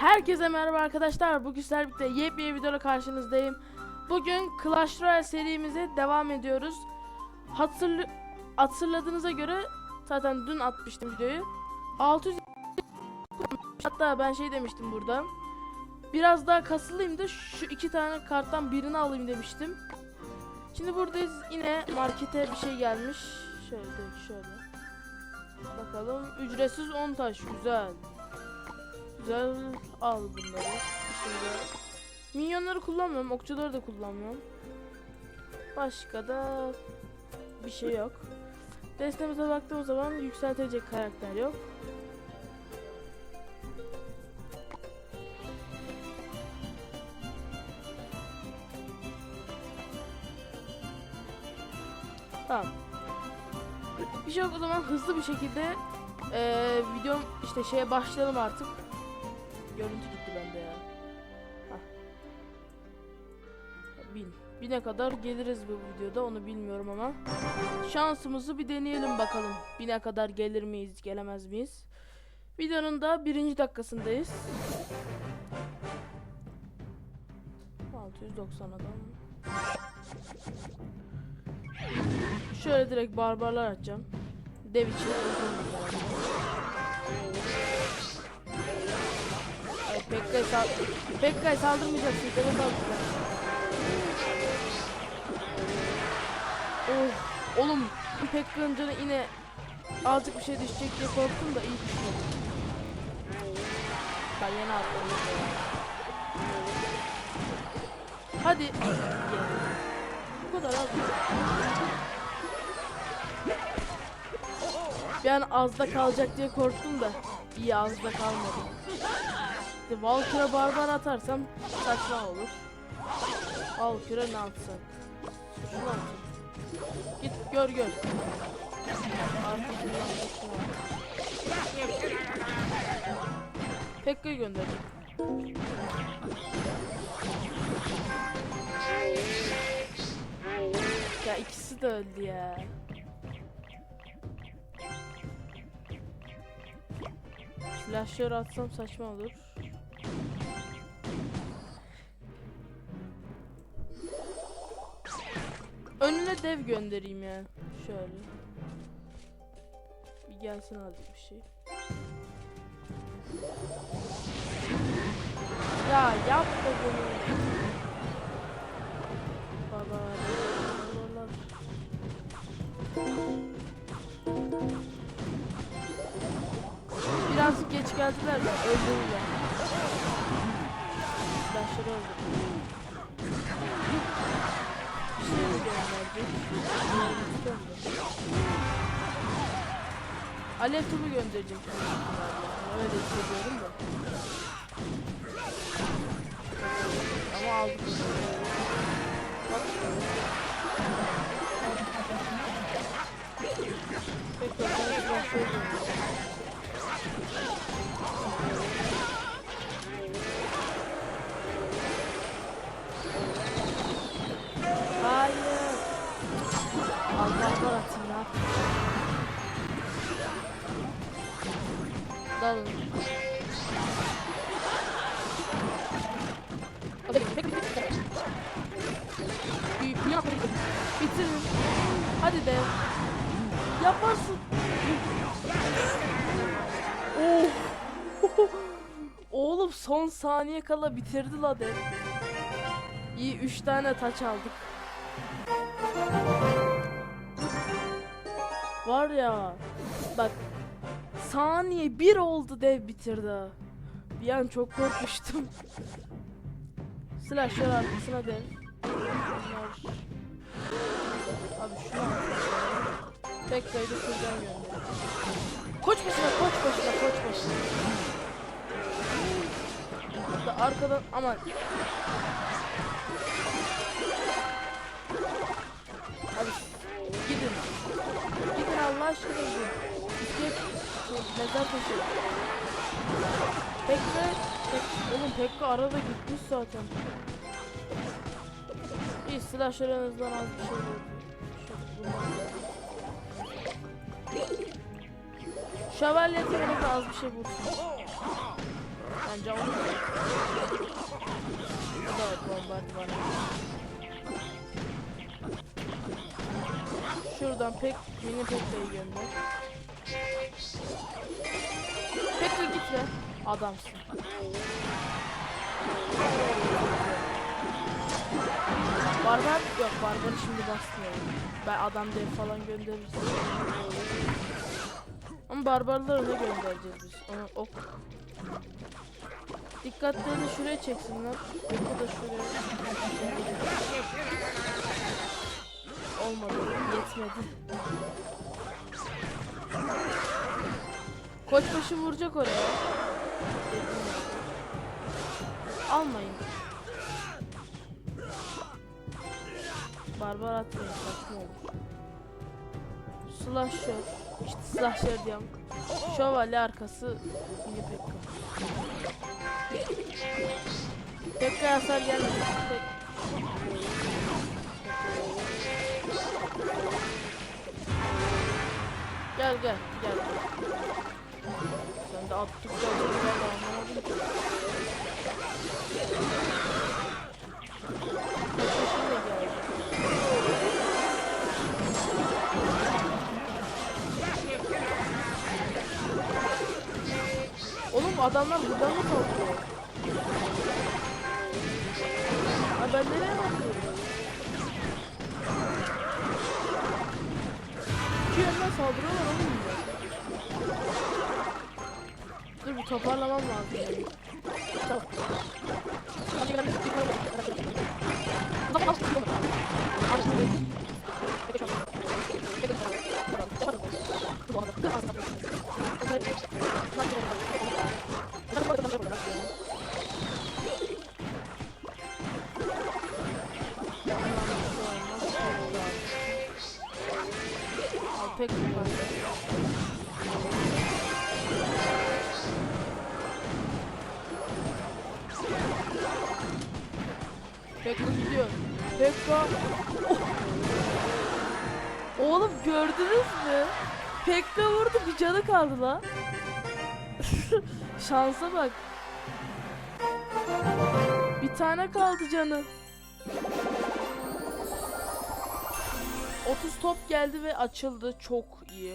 Herkese merhaba arkadaşlar. Bugün sizlerle birlikte yepyeni videoda karşınızdayım. Bugün Clash Royale serimize devam ediyoruz. Hatırlı hatırladığınıza göre zaten dün atmıştım videoyu. 600 hatta ben şey demiştim burada. Biraz daha kasılayım da şu iki tane karttan birini alayım demiştim. Şimdi buradayız yine markete bir şey gelmiş. Şöyle şöyle. Bakalım ücretsiz 10 taş güzel. Güzel al bunları. Şimdi minyonları kullanmıyorum, okçuları da kullanmıyorum. Başka da bir şey yok. Destemize baktığım zaman yükseltecek karakter yok. Tamam. Bir şey yok o zaman hızlı bir şekilde eee videom işte şeye başlayalım artık. Görüntü gitti bende ya. Hah. Bin. Bine kadar geliriz bu videoda onu bilmiyorum ama. Şansımızı bir deneyelim bakalım. Bine kadar gelir miyiz gelemez miyiz? Videonun da birinci dakikasındayız. 690 adam. Şöyle direkt barbarlar atacağım. Dev için Pekka'yı sal Pekka'yı saldırmayacaksın. Deve saldıracaksın. Oh, oğlum Pekka'nın canı yine azıcık bir şey düşecek diye korktum da iyi düşmedi. Ben yine atladım. Hadi. Bu kadar az. Bir an azda kalacak diye korktum da iyi azda kalmadı. İşte Valkyra barbar atarsam saçma olur. Valkyra ne atsak? Şunu atayım. Git gör gör. Pekka'yı gönderdim. Ya ikisi de öldü ya. Flashları atsam saçma olur. Önüne dev göndereyim ya. Şöyle. Bir gelsin azıcık bir şey. Ya yapma bunu. Baba. Birazcık geç geldiler de öldürürler. Silahları öldürdüm. Alev topu gönderecek. Öyle hissediyorum da. Ama aldık. Bak. Peki, ben biraz Allah atayım ne yapayım. Dalın. Yap. Bitirin. Hadi de. Yaparsın. Oh. Oğlum son saniye kala bitirdi la de. İyi 3 tane taç aldık. Var ya bak saniye bir oldu dev bitirdi. Bir an çok korkmuştum. Slasher arkasına dev. Bunlar... Abi şunu al. Da şuradan gönder. Koç başına koç başına koç başına. Da arkadan aman Allah aşkına gidin. İşte şey, mezar taşı. Pekka, Pek, oğlum Pekka arada gitmiş zaten. İyi silahlarınızdan az bir şey oldu. Şövalye tarafı az bir şey vursun. Bence onu. Da bombardıman. Şuradan pek mini Pekka'yı gönder. Pekka git be. Adamsın. Barbar yok barbarı şimdi basmıyorum. Ben adam dev falan göndeririz. Ama barbarları ne göndereceğiz biz? Onu ok. Dikkatlerini şuraya çeksinler. Oku da şuraya. Olmadı. Yetmedi. Koçbaşı vuracak oraya. Almayın. Barbar atmayın saçma olur. Slasher. İşte slasher diyorum. Şövalye arkası yine Pekka. Pekka hasar gelmedi. Pek... Gel gel gel. Sen de attıkça ben de anlamadım ki. Oğlum adamlar buradan mı kalkıyor? Ha ben nereye bakıyorum? Saldırıyorlar oğlum. Dur bir toparlamam lazım. Tamam. Pekka gidiyor. Pekka. Oh. Oğlum gördünüz mü? Pekka vurdu bir canı kaldı la. Şansa bak. Bir tane kaldı canı. 30 top geldi ve açıldı. Çok iyi.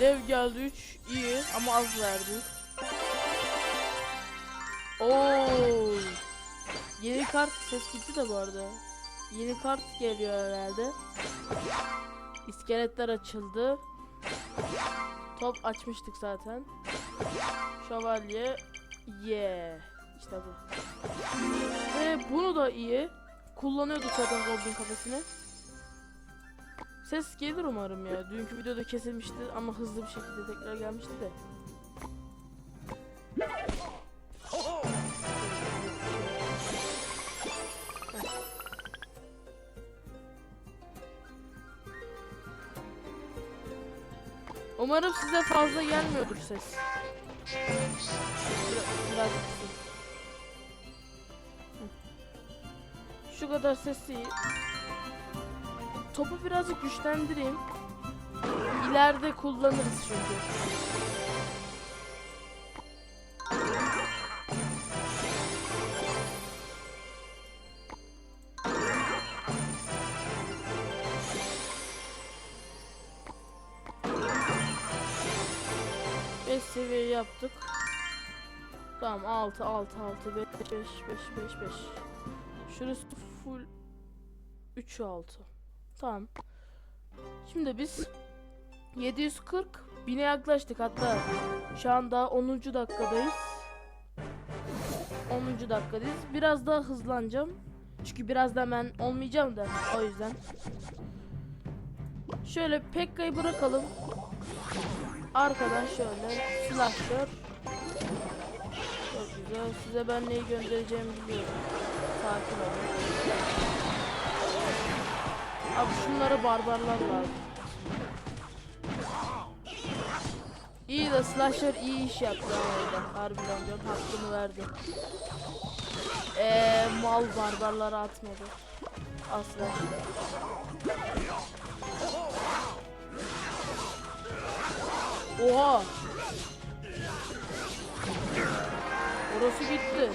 Dev geldi 3 iyi ama az verdi. Oo. Yeni kart ses gitti de bu arada. Yeni kart geliyor herhalde. İskeletler açıldı. Top açmıştık zaten. Şövalye. Yeah. İşte bu. Ve bunu da iyi. Kullanıyorduk zaten Goblin kafesini. Ses gelir umarım ya. Dünkü videoda kesilmişti ama hızlı bir şekilde tekrar gelmişti de. Umarım size fazla gelmiyordur ses. Biraz. Şu kadar sesi iyi. Topu birazcık güçlendireyim. İleride kullanırız çünkü. Seviye yaptık. Tamam 6 6 6 5 5 5 5 5. Şurası full 3 6. Tamam. Şimdi biz 740 bine yaklaştık hatta şu anda 10. dakikadayız. 10. dakikadayız. Biraz daha hızlanacağım. Çünkü birazdan ben olmayacağım da o yüzden. Şöyle Pekka'yı bırakalım. Arkadan şöyle slasher. Çok güzel. Size ben neyi göndereceğimi biliyorum. Sakin olun. Abi şunlara barbarlar lazım. İyi de slasher iyi iş yaptı orada. Harbiden diyorum hakkını verdi. Eee mal barbarları atmadı. Asla. Oha! Orası gitti.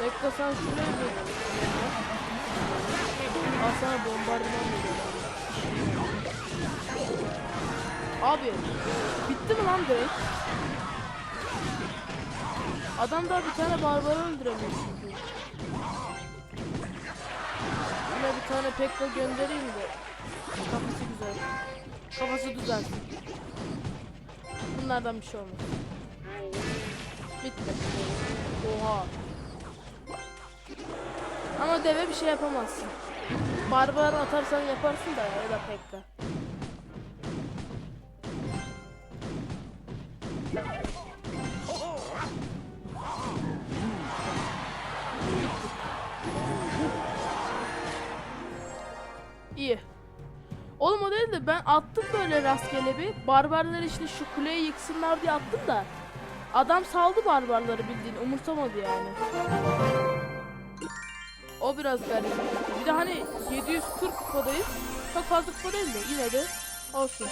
Bekle sen şuraya bir. Al sana bombardıman veriyorum. Abi bitti mi lan direkt? Adam daha bir tane barbarı öldüremiyor çünkü. Yine bir tane Pekka göndereyim de kafası güzel. Kafası düzelsin. Bunlardan bir şey olmaz. Bitti. Oha. Ama deve bir şey yapamazsın. Barbar atarsan yaparsın da ya da Pekka. İyi. Oğlum o değil de ben attım böyle rastgele bir. Barbarlar işte şu kuleyi yıksınlar diye attım da. Adam saldı barbarları bildiğin umursamadı yani. O biraz garip. Bir de hani 740 kupadayız. Çok fazla kupa değil de yine de olsun.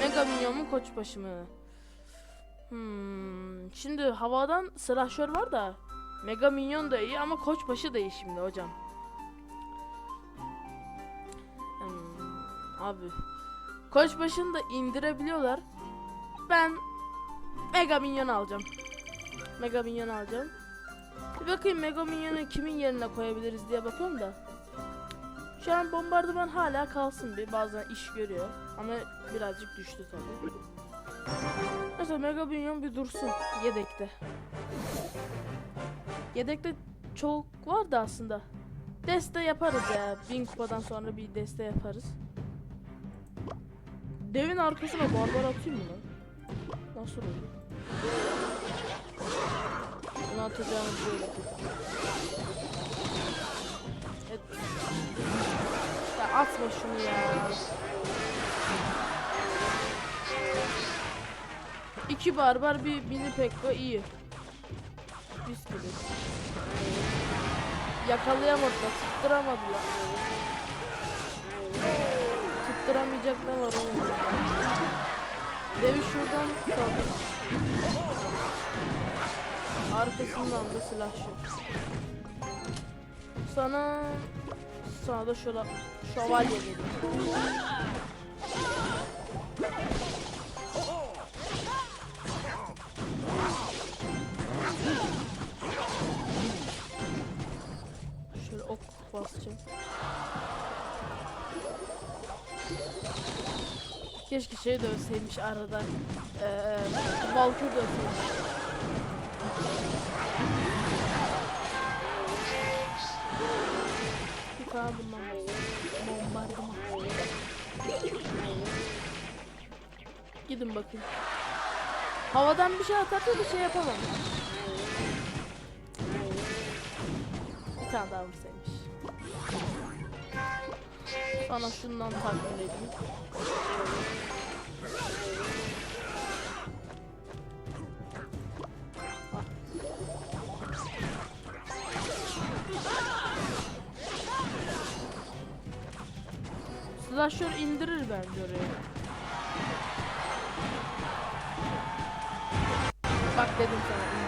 Mega Minyon'un koçbaşı mı? Hmm, şimdi havadan slasher var da Mega Minyon da iyi ama koçbaşı da iyi şimdi hocam. Hmm, abi koçbaşını da indirebiliyorlar. Ben Mega Minyon alacağım. Mega Minyon alacağım. Bir bakayım Mega Minyon'u kimin yerine koyabiliriz diye bakıyorum da. Şu an bombardıman hala kalsın bir bazen iş görüyor ama birazcık düştü tabii. Mesela Mega Minyon bir dursun yedekte. Yedekte çok vardı aslında. Deste yaparız ya. Bin kupadan sonra bir deste yaparız. Devin arkasına barbar atayım mı lan? Nasıl olur? Bunu atacağımı böyle. Et. Ya atma şunu ya. İki barbar bir mini pekko iyi. Biz gibi. Yakalayamadılar, tutturamadılar. Tutturamayacak ne var oğlum? Devi şuradan kaldı. Arkasından da silah şu. Sana sana da şöyle şövalye geliyor. Şöyle ok basacağım. Keşke şey de ölseymiş arada. Eee Valkür de Gidin bakın. Havadan bir şey atarsa bir şey yapamam. Bir tane daha vursaymış. Sana şundan takdim edeyim. Slasher indirir bence oraya. Bak dedim sana diye.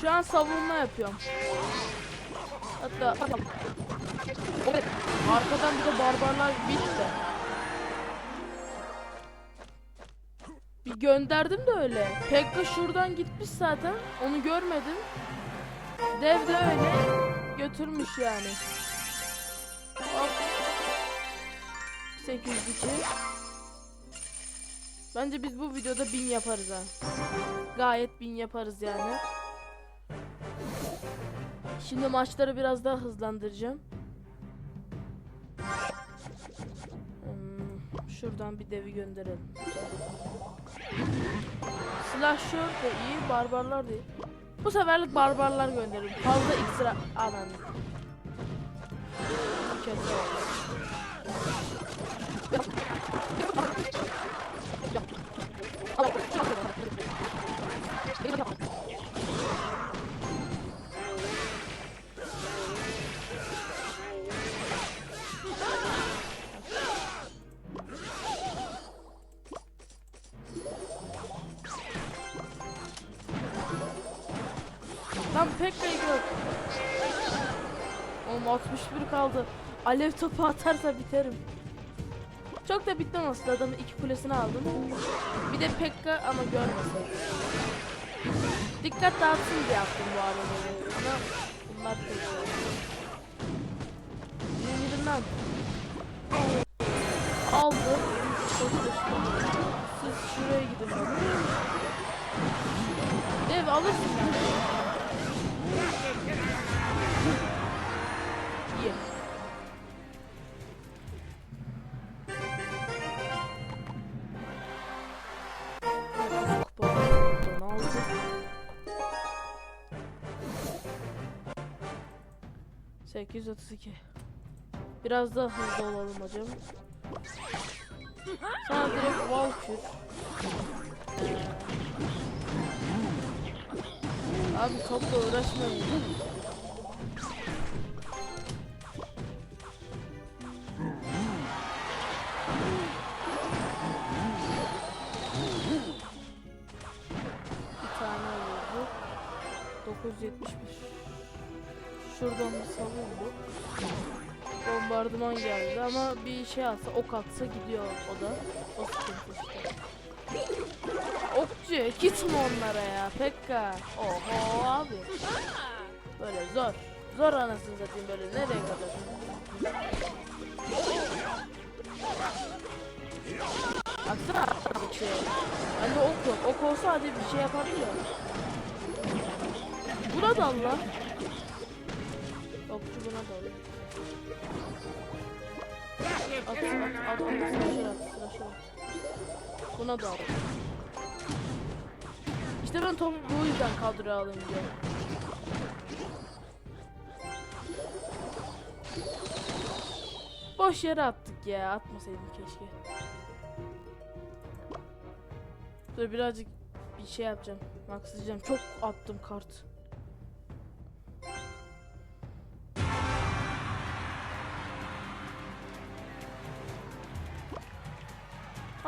Şu an savunma yapıyorum. Hatta arkadan bir de barbarlar bitti. Bir gönderdim de öyle. Pekka şuradan gitmiş zaten. Onu görmedim. Dev de öyle götürmüş yani. 802. Bence biz bu videoda 1000 yaparız ha. Gayet 1000 yaparız yani. Şimdi maçları biraz daha hızlandıracağım. Hmm, şuradan bir devi gönderelim. Slasher da iyi, barbarlar da iyi. Bu seferlik barbarlar gönderelim. Fazla iksira... Anan. Kese Lan Pekka'yı gör. Oğlum 61 kaldı. Alev topu atarsa biterim. Çok da bitmem aslında adamın iki kulesini aldım. Bir de Pekka ama görmesin. Dikkat dağıtsın diye yaptım bu arada. Ama bunlar Pekka. Lan. Aldı. Siz şuraya gidin. Dev alırsın. İyi. 232. Biraz daha hızlı olalım hocam. Sana direkt Walker. Abi çok da uğraşmayın. Bir tane oldu. 975. Şuradan bir savun bu. Bombardıman geldi ama bir şey atsa ok atsa gidiyor o da. O sıkıntı işte. Okçu gitme onlara ya Pekka. Oho abi. Böyle zor. Zor anasını satayım böyle nereye kadar? Baksana şey. Bende ok yok. Ok olsa hadi bir şey yapardı ya. Buna Allah. Da Allah. At at at at slasher at slasher at. Buna al. İşte ben topu bu yüzden kadroya diye. Boş yere attık ya. Atmasaydım keşke. Dur birazcık bir şey yapacağım. Maxlayacağım. Çok attım kart.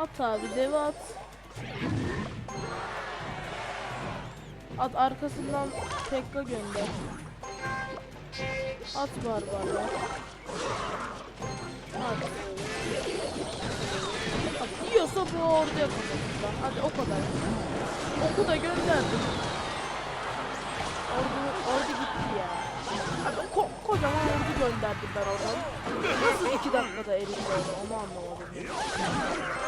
At abi devi at. At arkasından Pekka gönder. At barbarla. At. At yiyorsa bu orduya kapatırlar. Hadi o kadar. Oku da gönderdim. Kocaman ordu gönderdim ben oradan. Nasıl iki dakikada oldu onu anlamadım.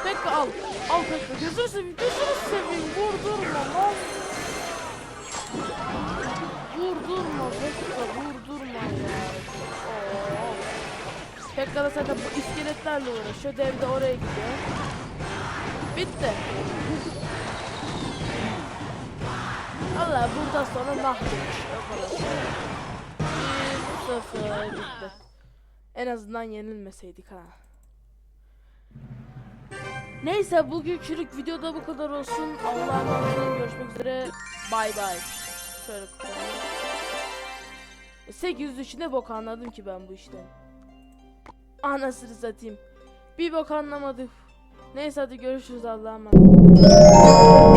Pekka al. Al Pekka. Gözünü seveyim. Gözünü seveyim. Vurdurma lan. Vurdurma Pekka. Vurdurma ya. Oo. Pekka da zaten bu iskeletlerle uğraşıyor. Dev de oraya gidiyor. Bitti. Allah buradan sonra mahvolmuş. O kadar. Sıfır bitti. En azından yenilmeseydik ha. Neyse bugünkülük videoda bu kadar olsun. Allah'a emanet. Görüşmek üzere. Bay bay. Şöyle koyalım. 800 içinde bok anladım ki ben bu işten. Anasını satayım. Bir bok anlamadık. Neyse hadi görüşürüz Allah'a emanet.